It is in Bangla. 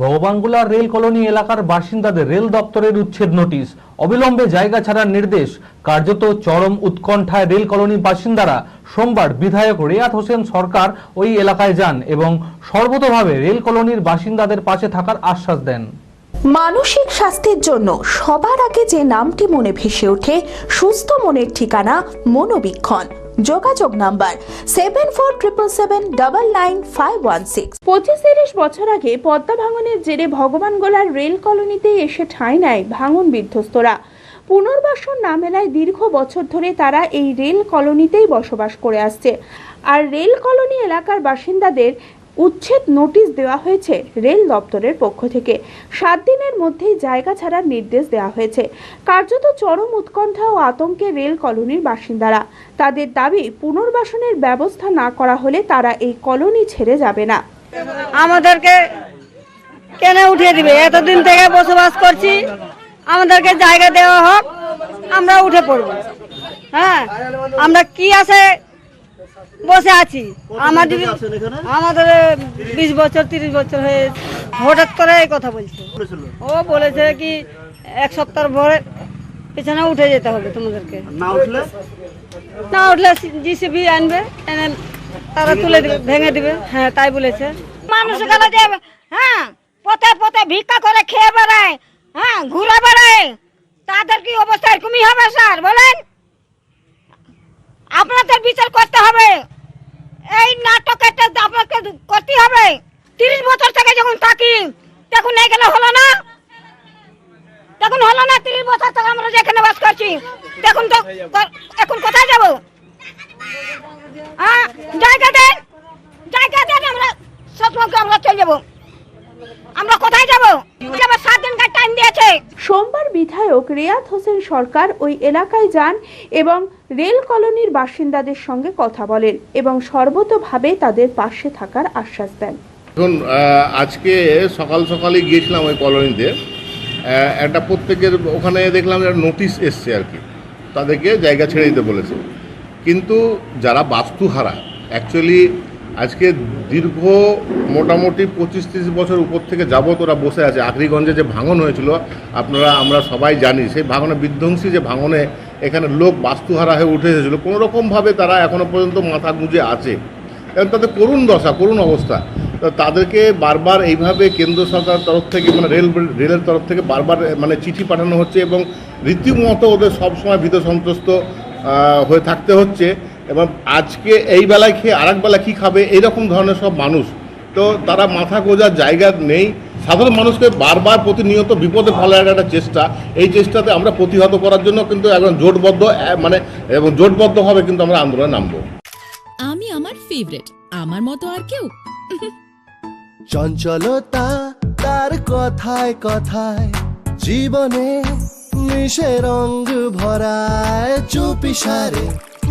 ভগবানগোলা রেল কলোনি এলাকার বাসিন্দাদের রেল দপ্তরের উচ্ছেদ নোটিশ। অবিলম্বে জায়গা ছাড়ার নির্দেশ। কার্যত চরম উৎকণ্ঠায় রেল কলোনির বাসিন্দারা সোমবার বিধায়ক রেয়াত হোসেন সরকার ওই এলাকায় যান এবং সর্বতভাবে রেল কলোনির বাসিন্দাদের পাশে থাকার আশ্বাস দেন। মানসিক স্বাস্থ্যের জন্য সবার আগে যে নামটি মনে ভেসে ওঠে, সুস্থ মনের ঠিকানা মনোবীক্ষণ। যোগাযোগ number seven four triple seven double nine five one six. পঁচিশ তিরিশ বছর আগে পদ্মা ভাঙনের জেরে ভগবান ভগবানগোলার রেল কলোনিতে এসে ঠাঁই নেয় ভাঙন বিধ্বস্তরা। পুনর্বাসন না মেলায় দীর্ঘ বছর ধরে তারা এই রেল কলোনিতেই বসবাস করে আসছে। আর রেল কলোনি এলাকার বাসিন্দাদের উচ্ছেদ নোটিশ দেওয়া হয়েছে রেল দপ্তরের পক্ষ থেকে। সাত দিনের মধ্যেই জায়গা ছাড়ার নির্দেশ দেওয়া হয়েছে। কার্যত চরম উৎকণ্ঠা ও আতঙ্কে রেল কলোনির বাসিন্দারা। তাদের দাবি, পুনর্বাসনের ব্যবস্থা না করা হলে তারা এই কলোনি ছেড়ে যাবে না। আমাদেরকে কেন উঠিয়ে দিবে? এতদিন থেকে বসবাস করছি। আমাদেরকে জায়গা দেওয়া হোক, আমরা উঠে পড়ব। হ্যাঁ? আমরা কি আছে বসে আছি। আমাদের আমাদের বিশ বছর তিরিশ বছর হয়ে হঠাৎ করে এই কথা বলছে। ও বলেছে কি এক সপ্তাহ ভরে পেছনে উঠে যেতে হবে তোমাদেরকে। না উঠলে? না উঠলে জিসিবি আনবে এনে তারা তুলে দিবে ভেঙে দিবে। হ্যাঁ তাই বলেছে। মানুষ গেল যে হ্যাঁ পথে পথে ভিক্ষা করে খেয়ে বেড়ায় হ্যাঁ ঘুরে বেড়ায়। তাদের কি অবস্থা এরকমই হবে স্যার? বলেন। আপনাদের বিচার করতে হবে। এই নাটক একটা আপনাকে করতে হবে। তিরিশ বছর থেকে যখন থাকি, তখন এই গেলে হলো না। তখন হলো না তিরিশ বছর থেকে আমরা যেখানে বাস করছি। দেখুন তো এখন কোথায় যাব? হ্যাঁ জায়গা দেন। জায়গা দেন, আমরা সবসময় আমরা চলে যাব। আমরা কোথায় যাব? সাত দিন টাইম দিয়েছে সোমবার বিধায়ক রিয়াদ হোসেন সরকার ওই এলাকায় যান এবং রেল কলোনির বাসিন্দাদের সঙ্গে কথা বলেন এবং সর্বতভাবে তাদের পাশে থাকার আশ্বাস দেন। এখন আজকে সকাল সকালই গিয়েছিলাম ওই কলোনিতে। একটা প্রত্যেকের ওখানে দেখলাম একটা নোটিশ এসছে আর কি। তাদেরকে জায়গা ছেড়ে দিতে বলেছে। কিন্তু যারা বাস্তুহারা অ্যাকচুয়ালি আজকে দীর্ঘ মোটামুটি পঁচিশ তিরিশ বছর উপর থেকে যাবত ওরা বসে আছে। আখরিগঞ্জে যে ভাঙন হয়েছিল, আপনারা, আমরা সবাই জানি, সেই ভাঙনে, বিধ্বংসী যে ভাঙনে এখানে লোক বাস্তুহারা হয়ে উঠে এসেছিল। কোনো রকমভাবে তারা এখনও পর্যন্ত মাথা গুঁজে আছে। এবং তাদের করুণ দশা, করুণ অবস্থা। তাদেরকে বারবার এইভাবে কেন্দ্র সরকার তরফ থেকে মানে রেল, রেলের তরফ থেকে বারবার মানে চিঠি পাঠানো হচ্ছে এবং রীতিমতো ওদের সবসময় ভীত সন্ত্রস্ত হয়ে থাকতে হচ্ছে। এবং আজকে এই বেলায় খেয়ে আরেক বেলা কী খাবে এইরকম ধরনের সব মানুষ। তো তারা মাথা গোজার জায়গা নেই। সাধারণ মানুষকে বারবার প্রতিনিয়ত বিপদে ফেলার একটা চেষ্টা। এই চেষ্টাতে আমরা প্রতিহত করার জন্য কিন্তু একদম জোটবদ্ধ মানে এবং জোটবদ্ধভাবে কিন্তু আমরা আন্দোলনে নামবো। আমি আমার ফেভারিট আমার মতো আর কেউ। চঞ্চলতা তার কথায় কথায় জীবনে মিশে রঙ ভরায় চুপি সারে।